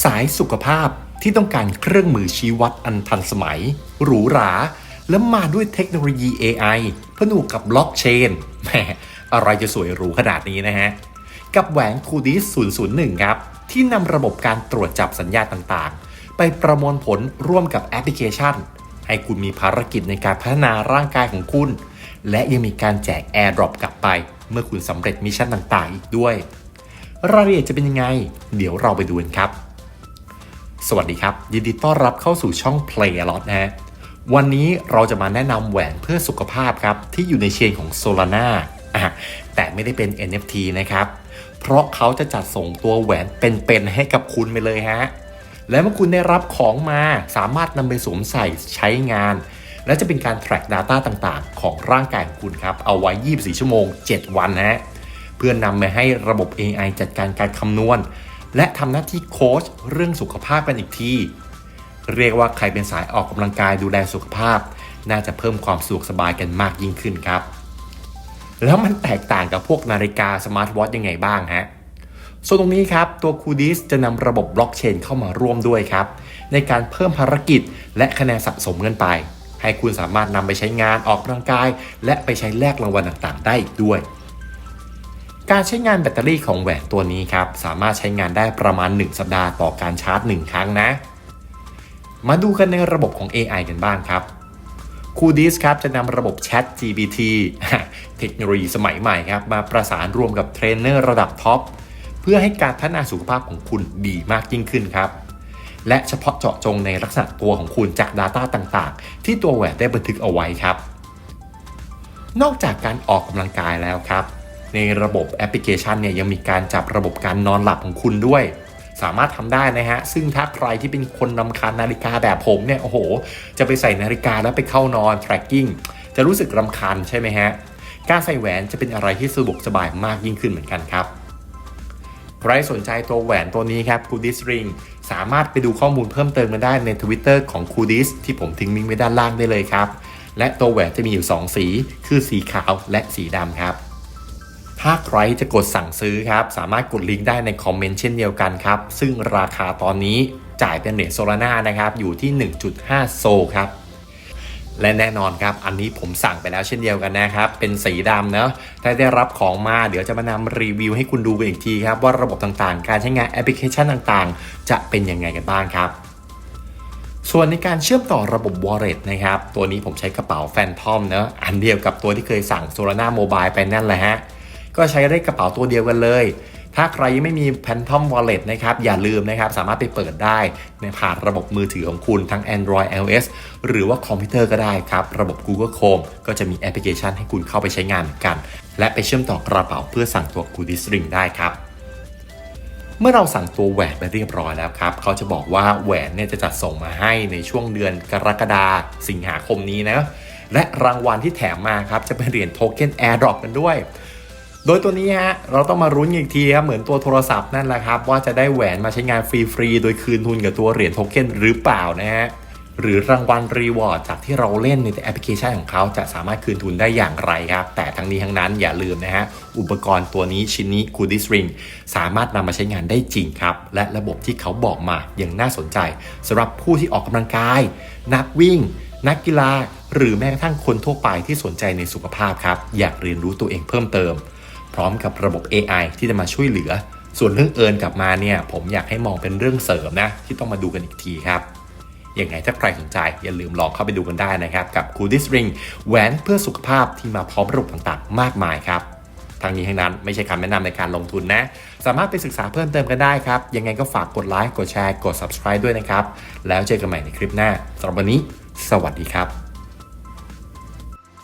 สายสุขภาพที่ต้องการเครื่องมือชี้วัดอันทันสมัย หรูหรา และมาด้วยเทคโนโลยี AI ผนวกกับบล็อกเชนแหมอะไรจะสวยหรูขนาดนี้นะฮะ กับแหวนคูดิส001 ครับ ที่นำระบบการตรวจจับสัญญาณต่างๆ ไปประมวลผลร่วมกับแอปพลิเคชัน ให้คุณมีภารกิจในการพัฒนาร่างกายของคุณ และยังมีการแจก AirDrop กลับไป เมื่อคุณสำเร็จมิชชั่นต่างๆ อีกด้วย รายละเอียดจะเป็นยังไง เดี๋ยวเราไปดูกันครับ สวัสดีครับ ยินดีต้อนรับเข้าสู่ช่อง Play a lot นะฮะวันนี้เราจะมาแนะนำแหวนเพื่อสุขภาพครับ ที่อยู่ในเชนของ Solana อะแต่ไม่ได้เป็น NFT นะครับ เพราะเขาจะจัดส่งตัวแหวนเป็นๆให้กับคุณไปเลยฮะและเมื่อคุณได้รับของมาสามารถนำไปสวมใส่ใช้งาน และจะเป็นการ track data ต่างๆ ของร่างกายของคุณครับ เอาไว้ 24 ชั่วโมง 7 วันนะฮะเพื่อนนำไปให้ระบบ AI จัดการการคำนวณ และทำหน้าที่โค้ชเรื่องสุขภาพกันอีกที เรียกว่าใครเป็นสายออกกำลังกายดูแลสุขภาพ น่าจะเพิ่มความสะดวกสบายกันมากยิ่งขึ้นครับ แล้วมันแตกต่างกับพวกนาฬิกาสมาร์ทวอทยังไงบ้างฮะส่วนตรงนี้ครับ ตัว k u d i s จะนำระบบบล็อกเชนเข้ามาร่วมด้วยครับ ในการเพิ่มภารกิจและคะแนนสะสมเงินไป ให้คุณสามารถนำไปใช้งานออกกำลังกาย และไปใช้แลกรางวัลต่างๆ ได้อีกด้วย การใช้งานแบตเตอรี่ของแหวนตัวนี้ครับ สามารถใช้งานได้ประมาณ 1 สัปดาห์ต่อการชาร์จ 1 ครั้งนะ มาดูกันในระบบของ AI กันบ้างครับ c o o d i s ครับจะนำระบบ Chat GPT เทคโนโลยีสมัยใหม่ครับ มาประสานรวมกับเทรนเนอร์ระดับท็อปเพื่อให้การพัฒนาสุขภาพของคุณดีมากยิ่งขึ้นครับ และเฉพาะเจาะจงในลักษณะตัวของคุณจาก Data ต่างๆ ที่ตัวแหวนได้บันทึกเอาไว้ครับ นอกจากการออกกำลังกายแล้วครับ ในระบบแอปพลิเคชันเนี่ยยังมีการจับระบบการนอนหลับของคุณด้วย สามารถทำได้นะฮะ ซึ่งถ้าใครที่เป็นคนนำคาญนาฬิกาแบบผมเนี่ย โอ้โห จะไปใส่นาฬิกาแล้วไปเข้านอน tracking จะรู้สึกรำคาญใช่ไหมฮะ การใส่แหวนจะเป็นอะไรที่สะดวกสบายมากยิ่งขึ้นเหมือนกันครับ ใครสนใจตัวแหวนตัวนี้ครับ k u d i s Ring สามารถไปดูข้อมูลเพิ่มเติมมาได้ใน Twitter ของ k u d i s ที่ผมทิ้งลิงก์ไว้ด้านล่างได้เลยครับ และตัวแหวนจะมีอยู่ 2 สี คือสีขาวและสีดำครับ ถ้าใครจะกดสั่งซื้อครับ สามารถกดลิงก์ได้ในคอมเมนต์เช่นเดียวกันครับ ซึ่งราคาตอนนี้จ่ายเป็นเหรียญโซลาร่านะครับ อยู่ที่ 1.5 โซครับ และแน่นอนครับ อันนี้ผมสั่งไปแล้วเช่นเดียวกันนะครับ เป็นสีดำเนาะถ้าได้รับของมาเดี๋ยวจะมานำรีวิวให้คุณดูกันอีกทีครับ ว่าระบบต่างๆ การใช้งานแอปพลิเคชันต่างๆ จะเป็นยังไงกันบ้างครับส่วนในการเชื่อมต่อระบบ Wallet นะครับ ตัวนี้ผมใช้กระเป๋าแฟนทอมเนอะอันเดียวกับตัวที่เคยสั่ง Solana Mobile ไปนั่นแหละฮะ ก็ใช้ได้กระเป๋าตัวเดียวกันเลย ถ้าใครยังไม่มี Phantom Wallet นะครับ อย่าลืมนะครับ สามารถไปเปิดได้ในผ่านระบบมือถือของคุณทั้ง Android iOS หรือว่าคอมพิวเตอร์ก็ได้ครับ ระบบ Google Chrome ก็จะมีแอปพลิเคชันให้คุณเข้าไปใช้งานกัน และไปเชื่อมต่อกระเป๋าเพื่อสั่งตัว Goodies Ring ได้ครับเมื่อเราสั่งตัวแหวนไปเรียบร้อยแล้วครับ เขาจะบอกว่าแหวนเนี่ยจะจัดส่งมาให้ในช่วงเดือนกรกฎาสิงหาคมนี้นะ และรางวัลที่แถมมาครับ จะเป็นเหรียญโทเค็น AirDrop กันด้วย โดยตัวนี้ฮะเราต้องมารุ้นอีกทีครับเหมือนตัวโทรศัพท์นั่นแหละครับ ว่าจะได้แหวนมาใช้งานฟรีๆ โดยคืนทุนกับตัวเหรียญโทเค็นหรือเปล่านะฮะหรือรางวัลรีวอร์ดจากที่เราเล่นในแอปพลิเคชันของเขาจะสามารถคืนทุนได้อย่างไรครับ แต่ทั้งนี้ทั้งนั้นอย่าลืมนะฮะ อุปกรณ์ตัวนี้ชิ้นนี้ c o o d i s Ring สามารถนำมาใช้งานได้จริงครับ และระบบที่เขาบอกมายังน่าสนใจสำหรับผู้ที่ออกกำลังกาย นักวิ่ง นักกีฬา หรือแม้กระทั่งคนทั่วไปที่สนใจในสุขภาพครับ อยากเรียนรู้ตัวเองเพิ่มเติม พร้อมกับระบบ AI ที่จะมาช่วยเหลือ ส่วนเรื่องเอินกลับมาเนี่ยผมอยากให้มองเป็นเรื่องเสริมนะ ที่ต้องมาดูกันอีกทีครับยังไงถ้าใครสนใจอย่าลืมลองเข้าไปดูกันได้นะครับ กับ c o o d i s Ring แหวนเพื่อสุขภาพที่มาพร้อมระบบต่างๆ มากมายครับทั้งนี้ทั้งนั้นไม่ใช่คำแนะนำในการลงทุนนะ สามารถไปศึกษาเพิ่มเติมกันได้ครับ ยังไงก็ฝากกดไลค์กดแชร์กด subscribe ด้วยนะครับ แล้วเจอกันใหม่ในคลิปหน้าสำหรับวันนี้ สวัสดีครับ